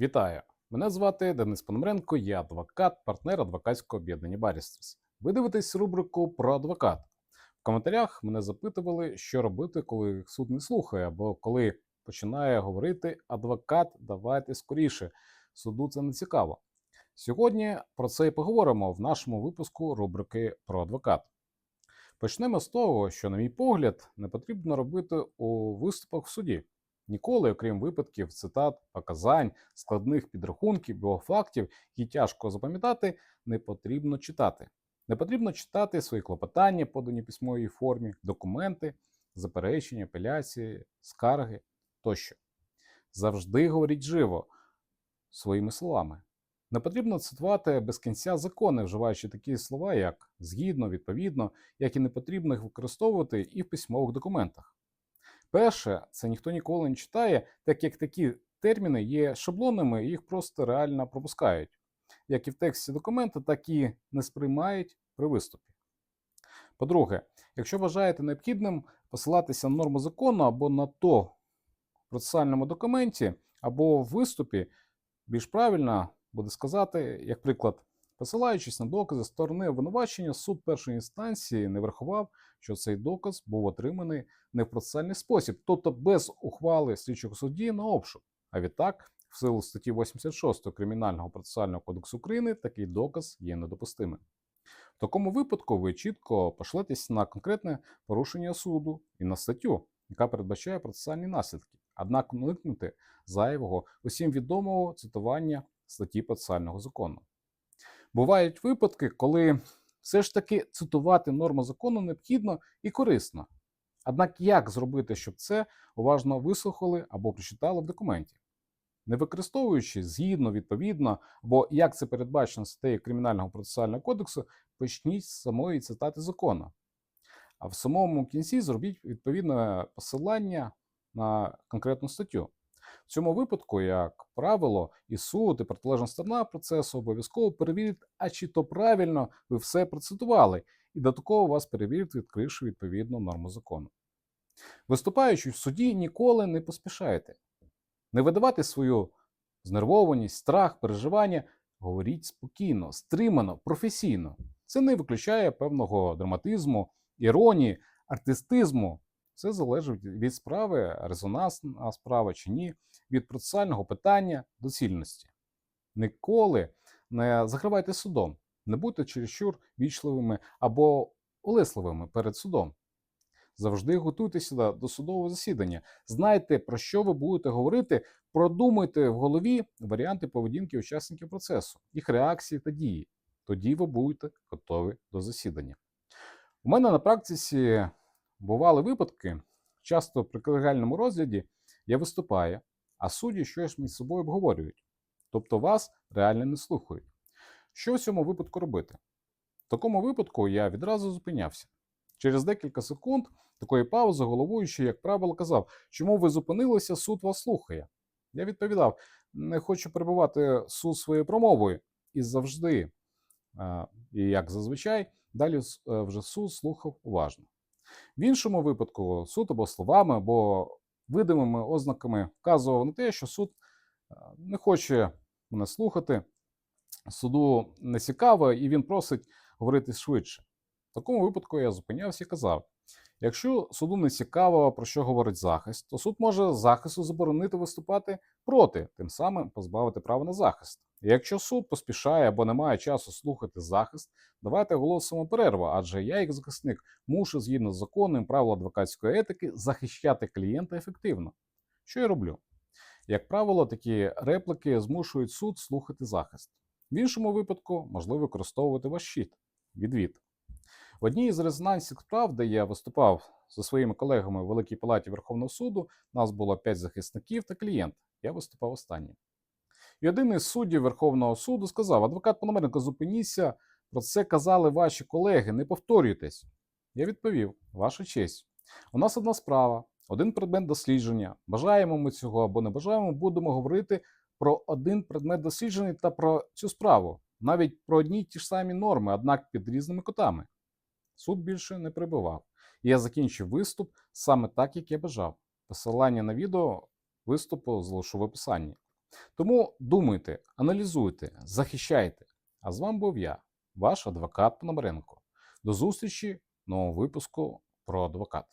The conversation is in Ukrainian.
Вітаю! Мене звати Денис Пономаренко, я адвокат, партнер адвокатського об'єднання Барістріс. Ви дивитесь рубрику про адвокат. В коментарях мене запитували, що робити, коли суд не слухає, або коли починає говорити адвокат, давайте скоріше. Суду це не цікаво. Сьогодні про це і поговоримо в нашому випуску рубрики про адвокат. Почнемо з того, що, на мій погляд, не потрібно робити у виступах в суді. Ніколи, окрім випадків, цитат, показань, складних підрахунків, або фактів, які тяжко запам'ятати, не потрібно читати. Не потрібно читати свої клопотання, подані письмовій формі, документи, заперечення, апеляції, скарги тощо. Завжди говоріть живо своїми словами. Не потрібно цитувати без кінця закони, вживаючи такі слова, як згідно, відповідно, як і не потрібно їх використовувати і в письмових документах. Перше, це ніхто ніколи не читає, так як такі терміни є шаблонними, і їх просто реально пропускають, як і в тексті документа, так і не сприймають при виступі. По-друге, якщо вважаєте необхідним посилатися на норму закону або на то в процесуальному документі, або в виступі, більш правильно буде сказати, як приклад, посилаючись на докази сторони обвинувачення, суд першої інстанції не врахував, що цей доказ був отриманий не в процесуальний спосіб, тобто без ухвали слідчого судді на обшук. А відтак, в силу статті 86 Кримінального процесуального кодексу України такий доказ є недопустимим. В такому випадку ви чітко пошлетесь на конкретне порушення суду і на статтю, яка передбачає процесуальні наслідки, однак уникнути зайвого усім відомого цитування статті процесуального закону. Бувають випадки, коли все ж таки цитувати норму закону необхідно і корисно. Однак як зробити, щоб це уважно вислухали або прочитали в документі? Не використовуючи згідно, відповідно, або як це передбачено статтею Кримінального процесуального кодексу, почніть з самої цитати закону. А в самому кінці зробіть відповідне посилання на конкретну статтю. В цьому випадку, як правило, і суд, і протилежна сторона процесу обов'язково перевірять, а чи то правильно ви все процитували, і до такого вас перевірять, відкривши відповідну норму закону. Виступаючи в суді, ніколи не поспішайте. Не видавати свою знервованість, страх, переживання, говоріть спокійно, стримано, професійно. Це не виключає певного драматизму, іронії, артистизму. Це залежить від справи, резонансна справа чи ні, від процесуального питання, доцільності. Ніколи не закривайте судом, не будьте чересчур вічливими або улесливими перед судом. Завжди готуйтеся до судового засідання. Знайте, про що ви будете говорити, продумуйте в голові варіанти поведінки учасників процесу, їх реакції та дії. Тоді ви будете готові до засідання. У мене на практиці бували випадки, часто при колегальному розгляді я виступаю, а судді щось між собою обговорюють. Тобто вас реально не слухають. Що в цьому випадку робити? В такому випадку я відразу зупинявся. Через декілька секунд такої паузи головуючий, як правило, казав, чому ви зупинилися, суд вас слухає. Я відповідав: не хочу перебувати суд своєю промовою. І завжди, е, і як зазвичай, далі е, вже суд слухав уважно. В іншому випадку суд або словами, або видимими ознаками вказував на те, що суд е, не хоче мене слухати, суду не цікаво, і він просить говорити швидше. В такому випадку я зупинявся і казав: якщо суду не цікаво, про що говорить захист, то суд може захисту заборонити виступати проти, тим самим позбавити права на захист. І якщо суд поспішає або не має часу слухати захист, давайте оголосимо перерву, адже я, як захисник, мушу згідно з законом правил адвокатської етики захищати клієнта ефективно. Що я роблю? Як правило, такі реплики змушують суд слухати захист. В іншому випадку можливо використовувати ваш щит відвід. В одній із резонансних справ, де я виступав зі своїми колегами в Великій Палаті Верховного суду, нас було 5 захисників та клієнт. Я виступав останнім. І один із суддів Верховного суду сказав: адвокат Пономаренко, зупиніться, про це казали ваші колеги, не повторюйтесь. Я відповів: Ваша честь, у нас одна справа, один предмет дослідження. Бажаємо ми цього або не бажаємо, будемо говорити про один предмет дослідження та про цю справу, навіть про одні й ті ж самі норми, однак під різними котами. Суд більше не прибував. І я закінчив виступ саме так, як я бажав. Посилання на відео виступу залишу в описанні. Тому думайте, аналізуйте, захищайте. А з вами був я, ваш адвокат Пономаренко. До зустрічі в новому випуску про адвокат.